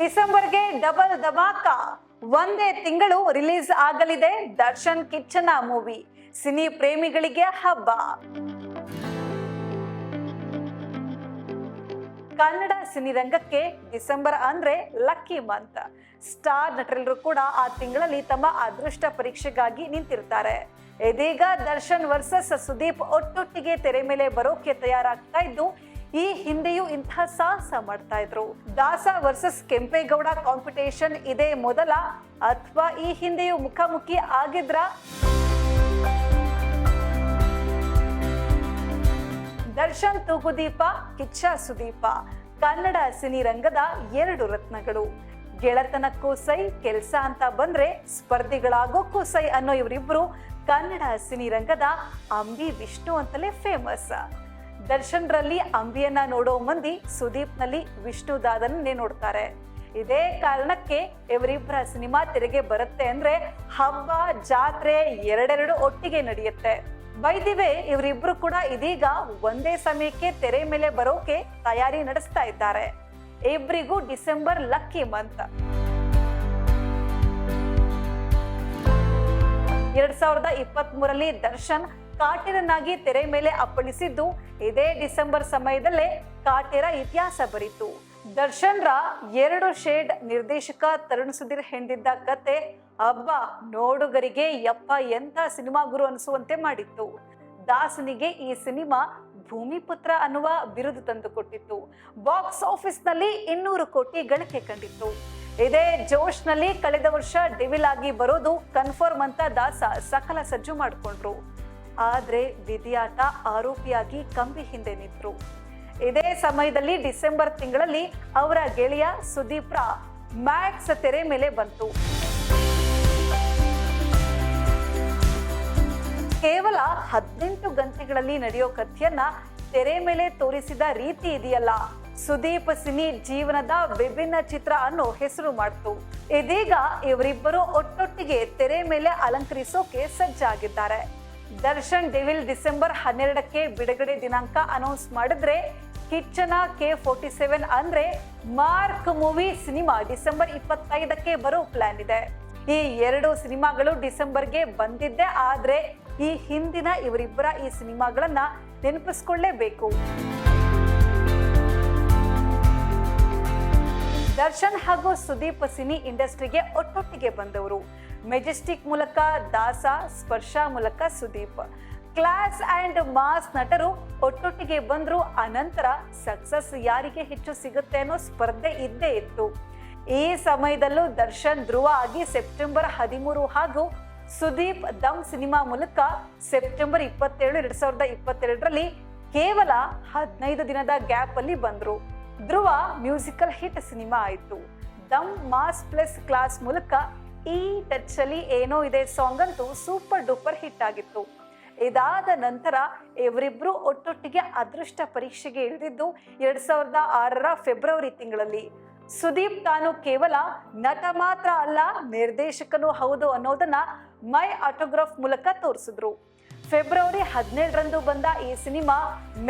ಡಿಸೆಂಬರ್ಗೆ double dhamaka. ಒಂದೇ ತಿಂಗಳು release ಆಗಲಿದೆ ದರ್ಶನ್ ಕಿಚ್ಚನ ಮೂವಿ. ಸಿನಿ ಪ್ರೇಮಿಗಳಿಗೆ ಹಬ್ಬ. ಕನ್ನಡ ಸಿನಿರಂಗಕ್ಕೆ ಡಿಸೆಂಬರ್ ಅಂದ್ರೆ ಲಕ್ಕಿ ಮಂತ್. ಸ್ಟಾರ್ ನಟರೆಲ್ಲರೂ ಕೂಡ ಆ ತಿಂಗಳಲ್ಲಿ ತಮ್ಮ ಅದೃಷ್ಟ ಪರೀಕ್ಷೆಗಾಗಿ ನಿಂತಿರ್ತಾರೆ. ಇದೀಗ ದರ್ಶನ್ ವರ್ಸಸ್ ಸುದೀಪ್ ಒಟ್ಟೊಟ್ಟಿಗೆ ತೆರೆ ಮೇಲೆ ಬರೋಕೆ ತಯಾರಾಗ್ತಾ ಇದ್ದು ಈ ಹಿಂದೆಯೂ ಇಂಥ ಸಾಹಸ ಮಾಡ್ತಾ ಇದ್ರು. ದಾಸ ವರ್ಸಸ್ ಕೆಂಪೇಗೌಡ ಕಾಂಪಿಟೇಷನ್ ಇದೇ ಮೊದಲ. ಅಥವಾ ಈ ಹಿಂದೆಯೂ ಮುಖಾಮುಖಿ ಆಗಿದ್ರ? ದರ್ಶನ್ ತೂಗುದೀಪ ಕಿಚ್ಚ ಸುದೀಪ. ಕನ್ನಡ ಸಿನಿರಂಗದ ಎರಡು ರತ್ನಗಳು. ಗೆಳತನಕ್ಕೂ ಸೈ ಕೆಲಸ ಅಂತ ಬಂದ್ರೆ ಸ್ಪರ್ಧಿಗಳಾಗೋಕ್ಕೂ ಸೈ ಅನ್ನೋ ಇವರಿಬ್ರು ಕನ್ನಡ ಸಿನಿರಂಗದ ಅಂಬಿ ವಿಷ್ಣು ಅಂತಲೇ ಫೇಮಸ್ ದರ್ಶನ್ರಲ್ಲಿ ಅಂಬಿಯನ್ನ ನೋಡೋ ಮಂದಿ ಸುದೀಪ್ನಲ್ಲಿ ವಿಷ್ಣು ದಾದನ್ನೇ ನೋಡ್ತಾರೆ. ಇದೇ ಕಾರಣಕ್ಕೆ ಇವರಿಬ್ಬರ ಸಿನಿಮಾ ತೆರೆಗೆ ಬರುತ್ತೆ ಅಂದ್ರೆ ಹಬ್ಬ, ಜಾತ್ರೆ ಎರಡೆರಡು ಒಟ್ಟಿಗೆ ನಡೆಯುತ್ತೆ. ಬೈದಿವೆ ಇವರಿಬ್ರು ಕೂಡ ಇದೀಗ ಒಂದೇ ಸಮಯಕ್ಕೆ ತೆರೆ ಮೇಲೆ ಬರೋಕೆ ತಯಾರಿ ನಡೆಸ್ತಾ ಇದ್ದಾರೆ. ಇಬ್ರಿಗೂ ಡಿಸೆಂಬರ್ ಲಕ್ಕಿ ಮಂತ್. ಎರಡ್ ಸಾವಿರದ ಇಪ್ಪತ್ತ್ ಮೂರಲ್ಲಿ ದರ್ಶನ್ ಕಾಟೇರನಾಗಿ ತೆರೆ ಮೇಲೆ ಅಪ್ಪಳಿಸಿದ್ದು, ಇದೇ ಡಿಸೆಂಬರ್ ಸಮಯದಲ್ಲೇ ಕಾಟಿರ ಇತಿಹಾಸ ಬರಿತು. ದರ್ಶನ್ರ ಎರಡು ಶೇಡ್ ನಿರ್ದೇಶಕ ತರುಣ್ ಸುಧೀರ್ ಹೆಂಡಿದ್ದ ಕತೆ ಹಬ್ಬ ನೋಡುಗರಿಗೆ ಯಪ್ಪ, ಎಂಥ ಸಿನಿಮಾ ಗುರು ಅನಿಸುವಂತೆ ಮಾಡಿತ್ತು. ದಾಸನಿಗೆ ಈ ಸಿನಿಮಾ ಭೂಮಿಪುತ್ರ ಅನ್ನುವ ಬಿರುದು ತಂದುಕೊಟ್ಟಿತ್ತು. ಬಾಕ್ಸ್ ಆಫೀಸ್ನಲ್ಲಿ ಇನ್ನೂರು ಕೋಟಿ ಗಳಿಕೆ ಕಂಡಿತ್ತು. ಇದೇ ಜೋಶ್ನಲ್ಲಿ ಕಳೆದ ವರ್ಷ ಡೆವಿಲ್ ಆಗಿ ಬರೋದು ಕನ್ಫರ್ಮ್ ಅಂತ ದಾಸ ಸಕಲ ಸಜ್ಜು ಮಾಡಿಕೊಂಡ್ರು. ಆದ್ರೆ ವಿಧಿಯಾಟ ಆರೋಪಿಯಾಗಿ ಕಂಬಿ ಹಿಂದೆ ನಿಂತರು. ಇದೇ ಸಮಯದಲ್ಲಿ ಡಿಸೆಂಬರ್ ತಿಂಗಳಲ್ಲಿ ಅವರ ಗೆಳೆಯ ಸುದೀಪ್ರ ಮ್ಯಾಕ್ಸ್ ತೆರೆ ಮೇಲೆ ಬಂತು. ಕೇವಲ ಹದಿನೆಂಟು ಗಂಟೆಗಳಲ್ಲಿ ನಡೆಯೋ ಕಥೆಯನ್ನ ತೆರೆ ಮೇಲೆ ತೋರಿಸಿದ ರೀತಿ ಇದೆಯಲ್ಲ. ಸುದೀಪ್ ಸಿನಿ ಜೀವನದ ವಿಭಿನ್ನ ಚಿತ್ರ ಅನ್ನೋ ಹೆಸರು ಮಾಡ್ತು. ಇದೀಗ ಇವರಿಬ್ಬರು ಒಟ್ಟೊಟ್ಟಿಗೆ ತೆರೆ ಮೇಲೆ ಅಲಂಕರಿಸೋಕೆ ಸಜ್ಜಾಗಿದ್ದಾರೆ. ದರ್ಶನ್ ಡೆವಿಲ್ ಡಿಸೆಂಬರ್ ಹನ್ನೆರಡಕ್ಕೆ ಬಿಡುಗಡೆ ದಿನಾಂಕ ಅನೌನ್ಸ್ ಮಾಡಿದ್ರೆ ಕಿಚ್ಚನ ಕೆ ಫೋರ್ಟಿ ಸೆವೆನ್ ಅಂದ್ರೆ ಮಾರ್ಕ್ ಮೂವಿ ಸಿನಿಮಾ ಡಿಸೆಂಬರ್ ಇಪ್ಪತ್ತೈದಕ್ಕೆ ಬರೋ ಪ್ಲಾನ್ ಇದೆ. ಈ ಎರಡು ಸಿನಿಮಾಗಳು ಡಿಸೆಂಬರ್ಗೆ ಬಂದಿದ್ದೆ ಆದ್ರೆ ಈ ಹಿಂದಿನ ಇವರಿಬ್ಬರ ಈ ಸಿನಿಮಾಗಳನ್ನ ನೆನಪಿಸ್ಕೊಳ್ಳೇಬೇಕು. ದರ್ಶನ್ ಹಾಗೂ ಸುದೀಪ್ ಸಿನಿ ಇಂಡಸ್ಟ್ರಿಗೆ ಒಟ್ಟೊಟ್ಟಿಗೆ ಬಂದವರು. ಮೆಜೆಸ್ಟಿಕ್ ಮೂಲಕ ದಾಸ, ಸ್ಪರ್ಶ ಮೂಲಕ ಸುದೀಪ್. ಕ್ಲಾಸ್ ಅಂಡ್ ಮಾಸ್ ನಟರು ಒಟ್ಟೊಟ್ಟಿಗೆ ಬಂದರು ಅನಂತರ ಸಕ್ಸಸ್ ಯಾರಿಗೆ ಹೆಚ್ಚು ಸಿಗುತ್ತೆ ಅನ್ನೋ ಸ್ಪರ್ಧೆ ಇದ್ದೇ ಇತ್ತು. ಈ ಸಮಯದಲ್ಲೂ ದರ್ಶನ್ ಧ್ರುವ ಆಗಿ ಸೆಪ್ಟೆಂಬರ್ ಹದಿಮೂರು ಹಾಗೂ ಸುದೀಪ್ ದಮ್ ಸಿನಿಮಾ ಮೂಲಕ ಸೆಪ್ಟೆಂಬರ್ ಇಪ್ಪತ್ತೇಳು, ಎರಡ್ ಸಾವಿರದ ಇಪ್ಪತ್ತೆರಡರಲ್ಲಿ ಕೇವಲ ಹದಿನೈದು ದಿನದ ಗ್ಯಾಪ್ ಅಲ್ಲಿ ಬಂದ್ರು. ಧ್ರುವ ಮ್ಯೂಸಿಕಲ್ ಹಿಟ್ ಸಿನಿಮಾ ಆಯಿತು. ದಮ್ ಮಾಸ್ ಪ್ಲಸ್ ಕ್ಲಾಸ್ ಮೂಲಕ ಈ ಟಚ್ ಅಲ್ಲಿ ಏನೋ ಇದೆ ಸಾಂಗ್ ಅಂತೂ ಸೂಪರ್ ಡೂಪರ್ ಹಿಟ್ ಆಗಿತ್ತು. ಇದಾದ ನಂತರ ಇವರಿಬ್ರು ಒಟ್ಟೊಟ್ಟಿಗೆ ಅದೃಷ್ಟ ಪರೀಕ್ಷೆಗೆ ಇಳಿದಿದ್ದು ಎರಡ್ ಸಾವಿರದ ಆರರ ಫೆಬ್ರವರಿ ತಿಂಗಳಲ್ಲಿ. ಸುದೀಪ್ ತಾನು ಕೇವಲ ನಟ ಮಾತ್ರ ಅಲ್ಲ, ನಿರ್ದೇಶಕನೂ ಹೌದು ಅನ್ನೋದನ್ನ ಮೈ ಆಟೋಗ್ರಾಫ್ ಮೂಲಕ ತೋರಿಸಿದ್ರು. ಫೆಬ್ರವರಿ ಹದಿನೇಳರಂದು ಬಂದ ಈ ಸಿನಿಮಾ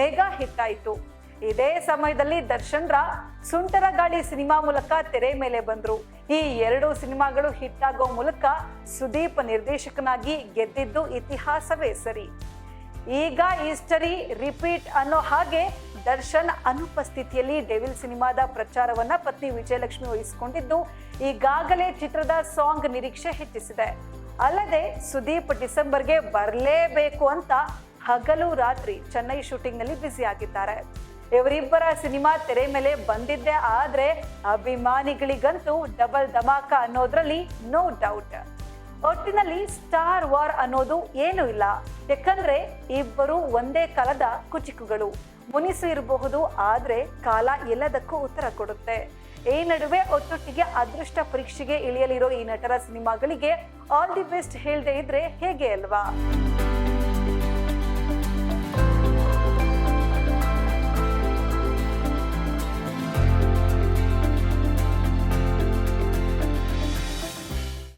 ಮೆಗಾ ಹಿಟ್ ಆಯಿತು. ಇದೇ ಸಮಯದಲ್ಲಿ ದರ್ಶನ್ ರ ಸುಂಟರ ಗಾಳಿ ಸಿನಿಮಾ ಮೂಲಕ ತೆರೆ ಮೇಲೆ ಬಂದ್ರು. ಈ ಎರಡು ಸಿನಿಮಾಗಳು ಹಿಟ್ ಆಗೋ ಮೂಲಕ ಸುದೀಪ್ ನಿರ್ದೇಶಕನಾಗಿ ಗೆದ್ದಿದ್ದು ಇತಿಹಾಸವೇ ಸರಿ. ಈಗ ಹಿಸ್ಟರಿ ರಿಪೀಟ್ ಅನ್ನೋ ಹಾಗೆ ದರ್ಶನ್ ಅನುಪಸ್ಥಿತಿಯಲ್ಲಿ ಡೆವಿಲ್ ಸಿನಿಮಾದ ಪ್ರಚಾರವನ್ನ ಪತ್ನಿ ವಿಜಯಲಕ್ಷ್ಮಿ ವಹಿಸಿಕೊಂಡಿದ್ದು, ಈಗಾಗಲೇ ಚಿತ್ರದ ಸಾಂಗ್ ನಿರೀಕ್ಷೆ ಹೆಚ್ಚಿಸಿದೆ. ಅಲ್ಲದೆ ಸುದೀಪ್ ಡಿಸೆಂಬರ್ಗೆ ಬರಲೇಬೇಕು ಅಂತ ಹಗಲು ರಾತ್ರಿ ಚೆನ್ನೈ ಶೂಟಿಂಗ್ನಲ್ಲಿ ಬ್ಯುಸಿ ಆಗಿದ್ದಾರೆ ಇವರಿಬ್ಬರ ಸಿನಿಮಾ ತೆರೆ ಮೇಲೆ ಬಂದಿದ್ದೆ, ಆದ್ರೆ ಅಭಿಮಾನಿಗಳಿಗಂತೂ ಡಬಲ್ ಧಮಾಕ ಅನ್ನೋದ್ರಲ್ಲಿ ನೋ ಡೌಟ್ ಒಟ್ಟಿನಲ್ಲಿ ಸ್ಟಾರ್ ವಾರ್ ಅನ್ನೋದು ಏನೂ ಇಲ್ಲ. ಯಾಕಂದ್ರೆ ಇಬ್ಬರು ಒಂದೇ ಕಾಲದ ಕುಚಿಕುಗಳು. ಮುನಿಸು ಇರಬಹುದು, ಆದ್ರೆ ಕಾಲ ಎಲ್ಲದಕ್ಕೂ ಉತ್ತರ ಕೊಡುತ್ತೆ. ಈ ನಡುವೆ ಒಟ್ಟೊಟ್ಟಿಗೆ ಅದೃಷ್ಟ ಪರೀಕ್ಷೆಗೆ ಇಳಿಯಲಿರೋ ಈ ನಟರ ಸಿನಿಮಾಗಳಿಗೆ ಆಲ್ ದಿ ಬೆಸ್ಟ್ ಹೇಳದೆ ಇದ್ರೆ ಹೇಗೆ ಅಲ್ವಾ?